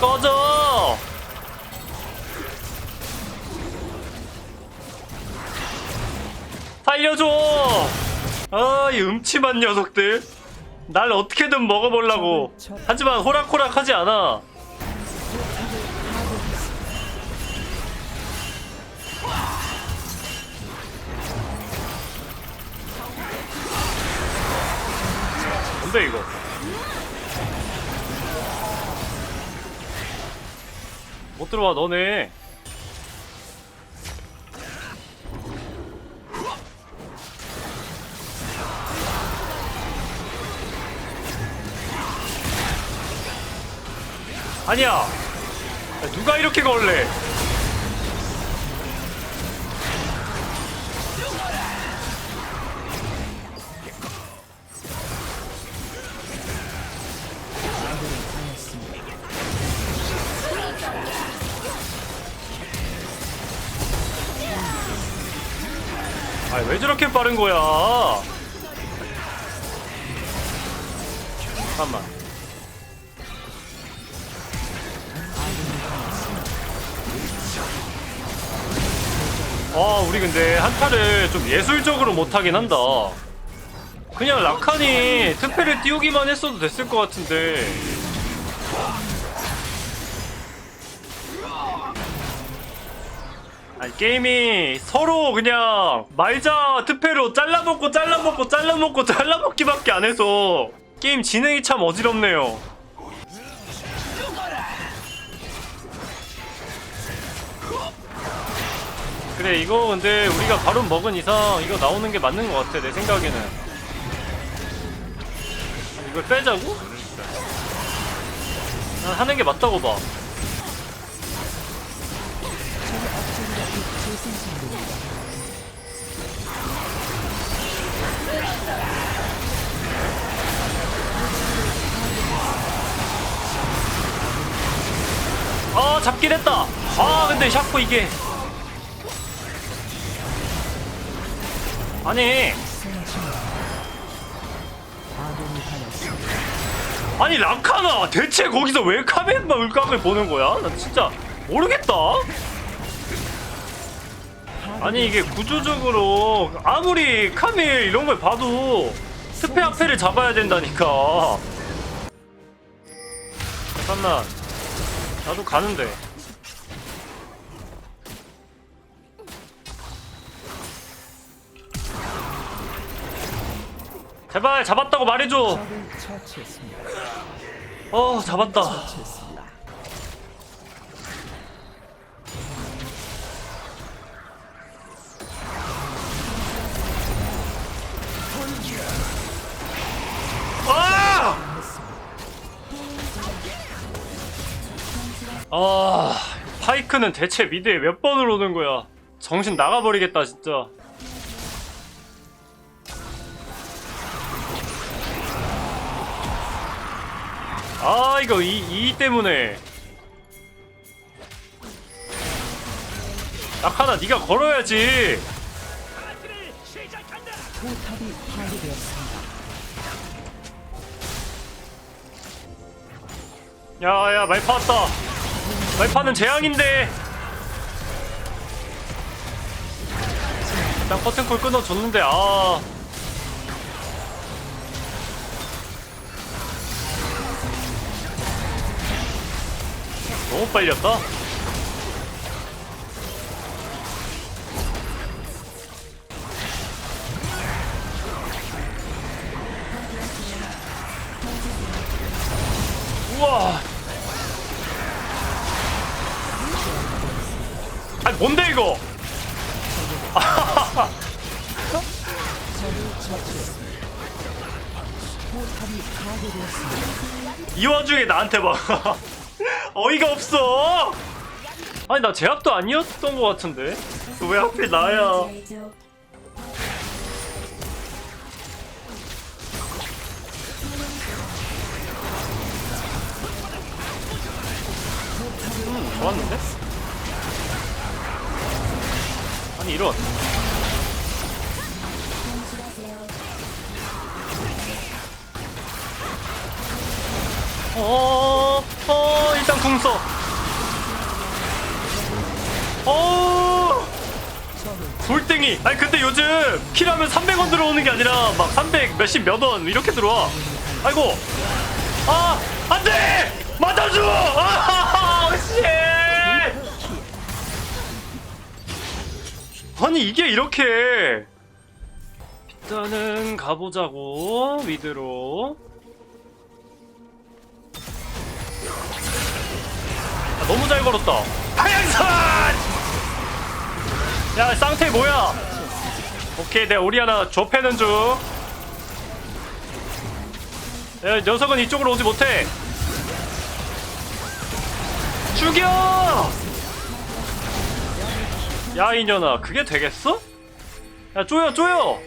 꺼져! 살려줘! 아, 이 음침한 녀석들. 날 어떻게든 먹어보려고. 하지만 호락호락하지 않아. 뭔데 이거? 못 들어와 너네. 아니야. 야, 누가 이렇게 걸래? 아, 왜 저렇게 빠른 거야? 잠깐만. 아, 우리 근데 한타를 좀 예술적으로 못하긴 한다. 그냥 라칸이 특패를 띄우기만 했어도 됐을 것 같은데. 아니, 게임이 서로 그냥 말자 특패로 잘라먹고 잘라먹고 잘라먹고 잘라먹기밖에 안 해서 게임 진행이 참 어지럽네요. 그래 이거 근데 우리가 바로 먹은 이상 이거 나오는 게 맞는 것 같아 내 생각에는. 이걸 빼자고? 난 하는 게 맞다고 봐. 아 잡긴 했다. 아 근데 샤프 이게 아니. 아니 라카나 대체 거기서 왜 카멘 물각을 보는 거야? 나 진짜 모르겠다. 아니 이게 구조적으로 아무리 카밀 이런 걸 봐도 스페 앞에를 잡아야 된다니까. 잠깐만. 나도 가는데 제발 잡았다고 말해줘 어 잡았다 아! 아, 파이크는 대체 미드에 몇 번을 오는 거야? 정신 나가버리겠다, 진짜. 아, 이거 이, 이 때문에. 낙하나, 네가 걸어야지. 포탑이 파괴되었습니다. 야, 야, 말파 왔다. 말파는 재앙인데. 일단 커튼콜 끊어줬는데, 아. 너무 빨렸다. 우와. 아니 뭔데 이거? 이 와중에 나한테 막 어이가 없어. 아니 나 제압도 아니었던 것 같은데. 왜 하필 나야? 음 좋았는데? 아니 이런 어. 어, 어. 어, 일단 궁 써. 어, 돌덩이. 아니 근데 요즘 킬하면 300원 들어오는 게 아니라 막 300 몇십 몇 원 이렇게 들어와. 아이고. 아, 안 돼! 맞아줘! 아, 씨! 아니 이게 이렇게 일단은 가보자고 미드로 너무 잘 걸었다. 하양선! 야 쌍태 뭐야? 오케이 내 오리아나 좁혀는 중. 야, 녀석은 이쪽으로 오지 못해. 죽여! 야 이년아 그게 되겠어? 야 쪼여 쪼여!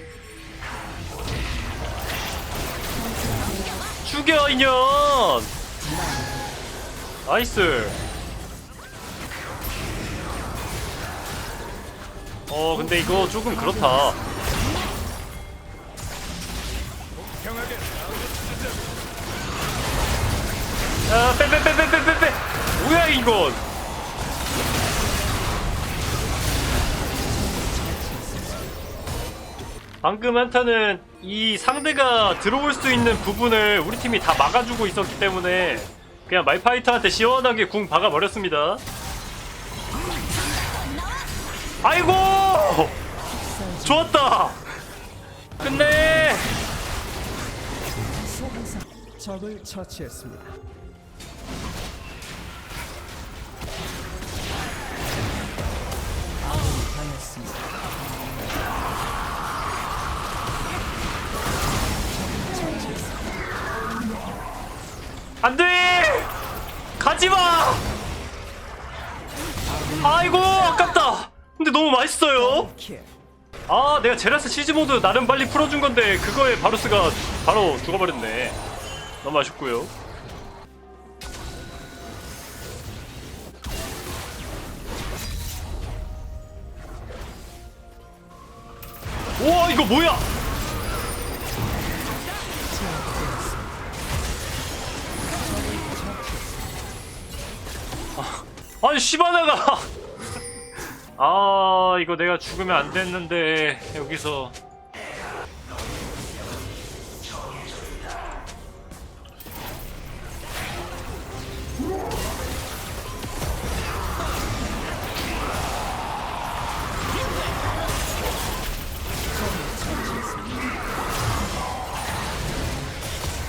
죽여 이년! 나이스 어 근데 이거 조금 그렇다 야빼빼빼빼빼빼빼 뭐야 이건 방금 한타는 이 상대가 들어올 수 있는 부분을 우리 팀이 다 막아주고 있었기 때문에 그냥 말파이터한테 시원하게 궁 박아버렸습니다. 아이고! 좋았다! 끝내! 적을 처치했습니다. 안 돼! 가지 마! 아이고, 아깝다! 근데 너무 맛있어요! 킬. 아, 내가 제라스 시즈 모드 나름 빨리 풀어준 건데, 그거에 바루스가 바로 죽어버렸네. 너무 아쉽고요 우와, 이거 뭐야! 아, 아니, 시바나가! 아 이거 내가 죽으면 안 됐는데 여기서.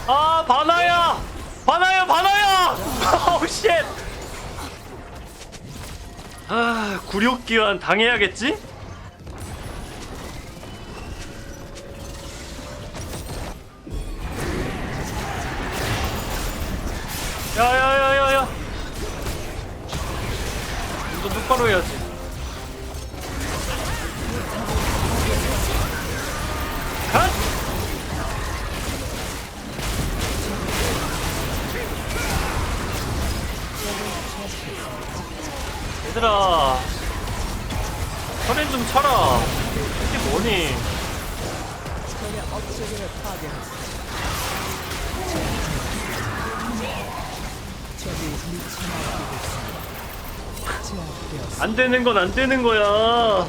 아 바나야! 바나야 바나야! 아우 쉣 아, 굴욕기환 당해야겠지? 야야야야야 너 똑바로 해야지 컷! 얘들아. 혈엔 좀 쳐라. 이게 뭐니. 안 되는 건 안 되는 거야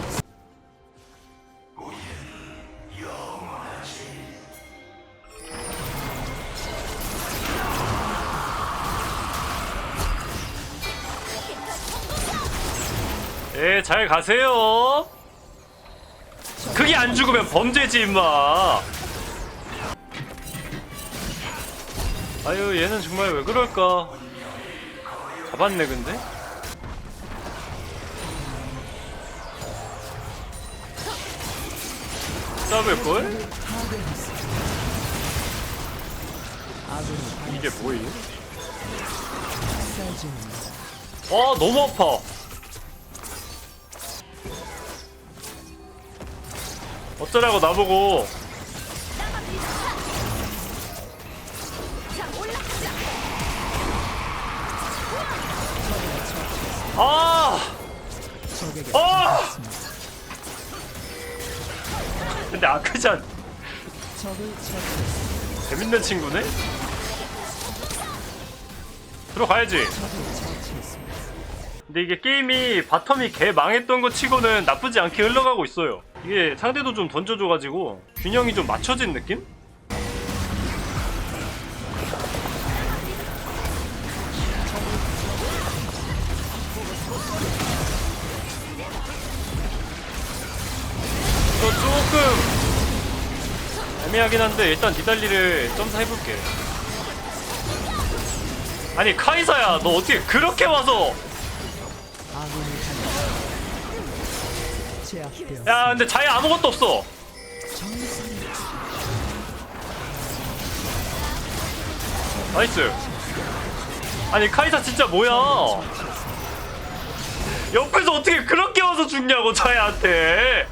잘 가세요. 그게 안 죽으면 범죄지, 임마. 아유, 얘는 정말 왜 그럴까? 잡았네, 근데? 싸울걸? 이게 뭐예요? 아, 너무 아파. 어쩌라고 나보고 아 아! 근데 아크잔. 재밌는 친구네? 들어가야지. 근데 이게 게임이 바텀이 개 망했던 거 치고는 나쁘지 않게 흘러가고 있어요 이게 상대도 좀 던져줘가지고 균형이 좀 맞춰진 느낌? 이거 조금 애매하긴 한데 일단 니달리를 점사 해볼게 아니 카이사야 너 어떻게 그렇게 와서 제압되었습니다. 야 근데 자에 아무것도 없어. 나이스. 아니 카이사 진짜 뭐야? 옆에서 어떻게 그렇게 와서 죽냐고 자야한테.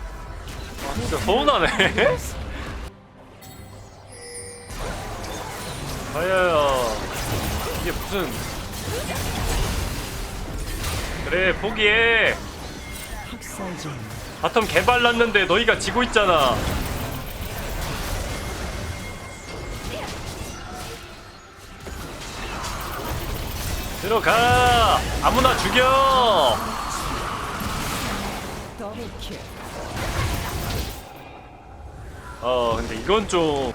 아 진짜 서운하네. 자야야. 이게 무슨 그래 포기해 바텀 개발 났는데 너희가 지고 있잖아. 들어가! 아무나 죽여! 어, 근데 이건 좀.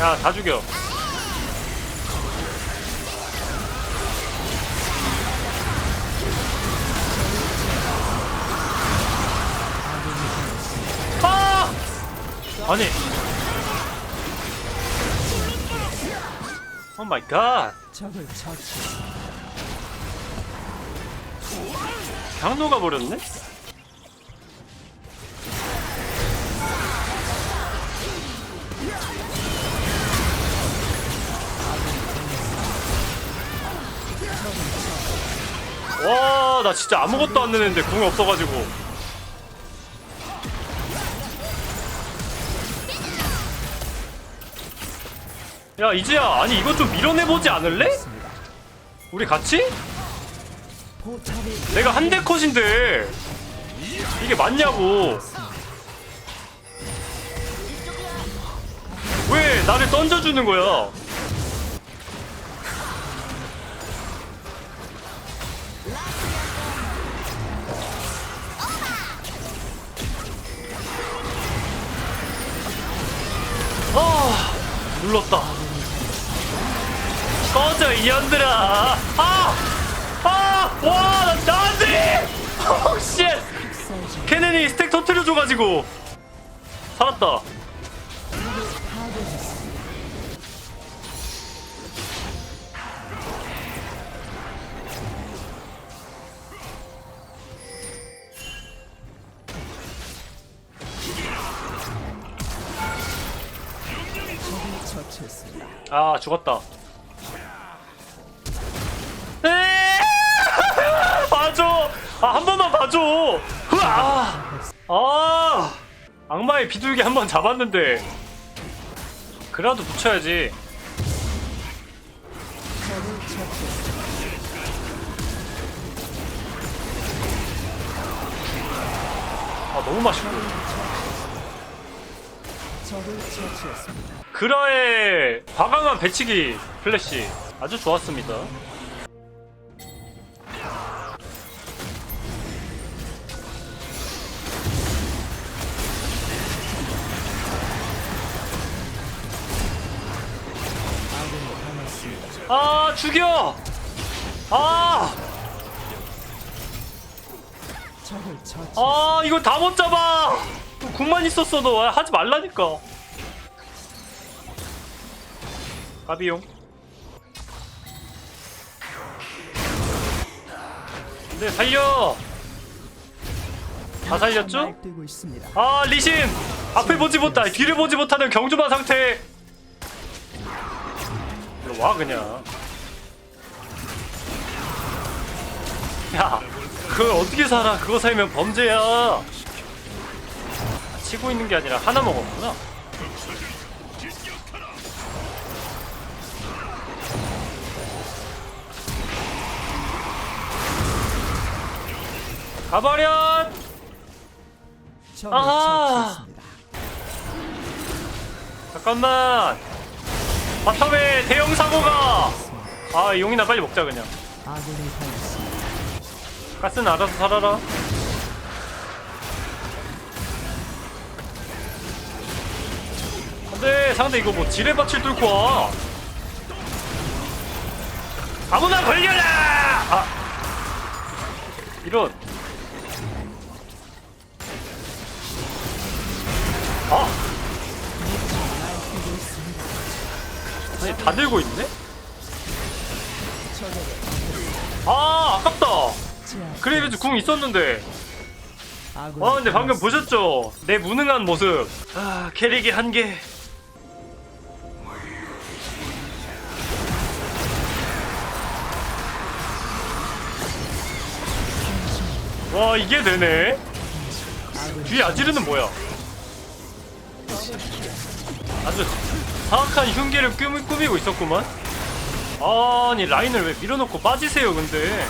야, 다 죽여. 아니. 오 마이 갓. 적을. 그냥 녹아버렸네? 와, 나 진짜 아무것도 안 내는데 궁이 없어가지고. 야, 이지야, 아니 이거 좀 밀어내보지 않을래? 우리 같이? 내가 한 대 컷인데. 이게 맞냐고. 왜 나를 던져주는 거야? 아 눌렀다 이년들아 아! 아! 와! 나 나한테! 오 쉣! 학살 중 케넨이 스택 터트려줘가지고 살았다. 아 죽었다 아! 아 악마의 비둘기 한 번 잡았는데 그래도 붙여야지. 아 너무 맛있고. 그라의 과감한 배치기 플래시 아주 좋았습니다 죽여! 아. 아 이거 다 못 잡아! 궁만 있었어도 아, 하지 말라니까. 까비용. 네 살려! 다 살렸죠? 아 리신! 앞을 보지 못하 뒤를 보지 못하는 경주마 상태. 와 그냥 야, 그걸 어떻게 살아? 그거 살면 범죄야. 치고 있는 게 아니라 하나 먹었구나. 가버려! 아하! 잠깐만! 바텀에 대형 사고가! 아, 용이나 빨리 먹자, 그냥. 가스는 알아서 살아라. 안돼 상대 이거 뭐 지뢰밭을 뚫고 와. 아무나 걸려라! 아. 이런. 아. 아니 다 들고 있네? 아 아깝다 그레이브즈 궁 있었는데. 와 근데 방금 당했습니다. 보셨죠? 내 무능한 모습. 아 캐릭이 한개. 와 이게 되네. 뒤에 아지르는 뭐야? 아주 사악한 흉계를 꾸미, 꾸미고 있었구만. 아니 라인을 왜 밀어놓고 빠지세요 근데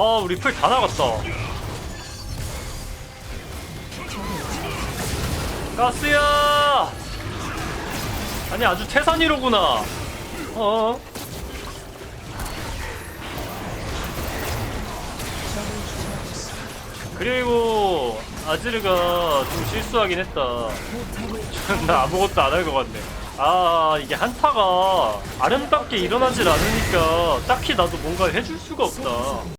아 우리 풀 다 나갔다 가스야! 아니 아주 태산이로구나. 어? 그리고 아지르가 좀 실수하긴 했다. 나 아무것도 안 할 것 같네. 아 이게 한타가 아름답게 일어나질 않으니까 딱히 나도 뭔가 해줄 수가 없다